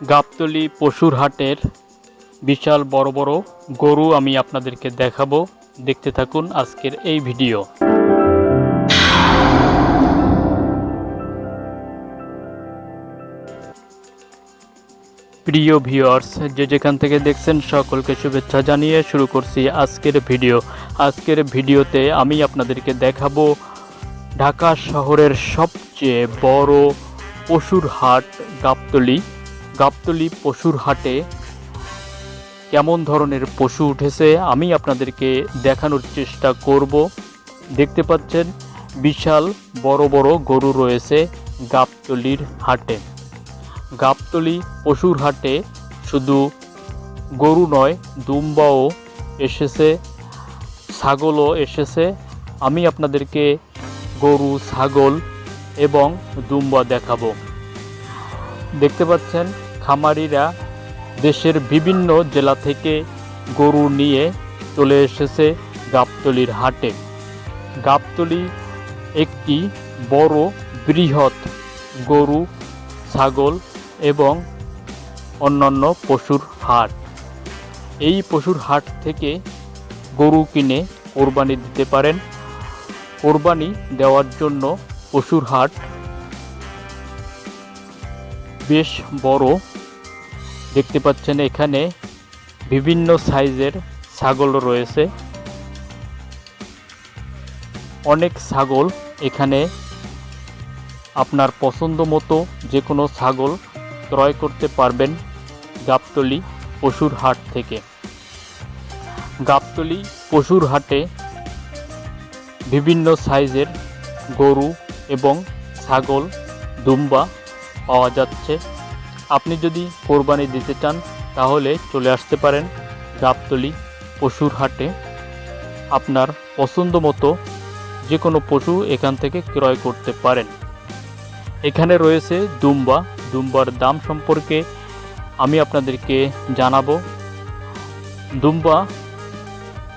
গাবতলি পশুর হাটের বিশাল বড় বড় গরু আমি আপনাদেরকে দেখাবো। দেখতে থাকুন আজকের এই ভিডিও। প্রিয় ভিউয়ার্স, যে যেখান থেকে দেখছেন, সকলকে শুভেচ্ছা জানিয়ে শুরু করছি আজকের ভিডিও। আজকের ভিডিওতে আমি আপনাদেরকে দেখাবো ঢাকা শহরের সবচেয়ে বড় পশুর হাট গাবতলি। গাবতলি পশুর হাটে কেমন ধরনের পশু উঠেছে আমি আপনাদেরকে দেখানোর চেষ্টা করব। দেখতে পাচ্ছেন, বিশাল বড় বড় গরু রয়েছে গাবতলির হাটে। গাবতলি পশুর হাটে শুধু গরু নয়, দুম্বাও এসেছে, ছাগলও এসেছে। আমি আপনাদেরকে গরু, ছাগল এবং দুম্বা দেখাবো। দেখতে পাচ্ছেন খামারিরা দেশের বিভিন্ন জেলা থেকে গরু নিয়ে চলে এসেছে গাবতলির হাটে। গাবতলি একটি বড় বৃহৎ গরু, ছাগল এবং অন্যান্য পশুর হাট। এই পশুর হাট থেকে গরু কিনে কোরবানি দিতে পারেন। কোরবানি দেওয়ার জন্য পশুর হাট বেশ বড় দেখতে পাচ্ছেন এখানে বিভিন্ন সাইজের ছাগল রয়েছে। অনেক ছাগল এখানে আপনার পছন্দ মতো যে কোনো ছাগল ক্রয় করতে পারবেন গাবতলি পশুর হাট থেকে। গাবতলি পশুর হাটে বিভিন্ন সাইজের গরু এবং ছাগল দুম্বা পাওয়া যাচ্ছে। আপনি যদি কোরবানি দিতে চান, তাহলে চলে আসতে পারেন গাবতলি পশুর হাটে। আপনার পছন্দ মতো যে কোনো পশু এখান থেকে ক্রয় করতে পারেন। এখানে রয়েছে দুম্বা। দুম্বার দাম সম্পর্কে আমি আপনাদেরকে জানাব। দুম্বা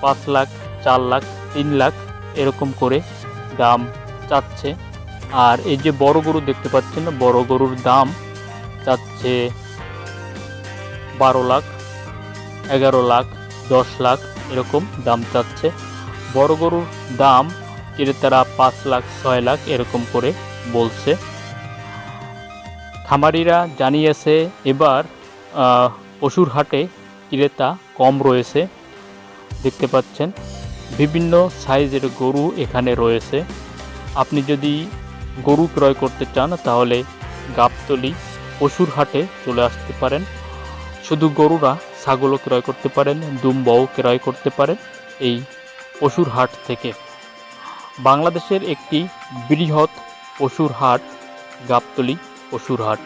পাঁচ লাখ, চার লাখ, তিন লাখ এরকম করে দাম চাচ্ছে। আর এই যে বড় গরু দেখতে পাচ্ছেন, বড় গরুর দাম চাচ্ছে বারো লাখ, এগারো লাখ, দশ লাখ এরকম দাম চাচ্ছে। বড় গরুর দাম ক্রেতারা পাঁচ লাখ, ছয় লাখ এরকম করে বলছে। খামারিরা জানিয়েছে এবার পশুর হাটে ক্রেতা কম রয়েছে। দেখতে পাচ্ছেন, বিভিন্ন সাইজের গরু এখানে রয়েছে। আপনি যদি গরু ক্রয় করতে চান, তাহলে গাবতলি পশুর হাটে চলে আসতে পারেন। শুধু গরুরা ছাগলও ক্রয় করতে পারেন, দুম্বাও ক্রয় করতে পারেন এই পশুর হাট থেকে। বাংলাদেশের একটি বৃহৎ পশুর হাট, গাবতলি পশুর হাট।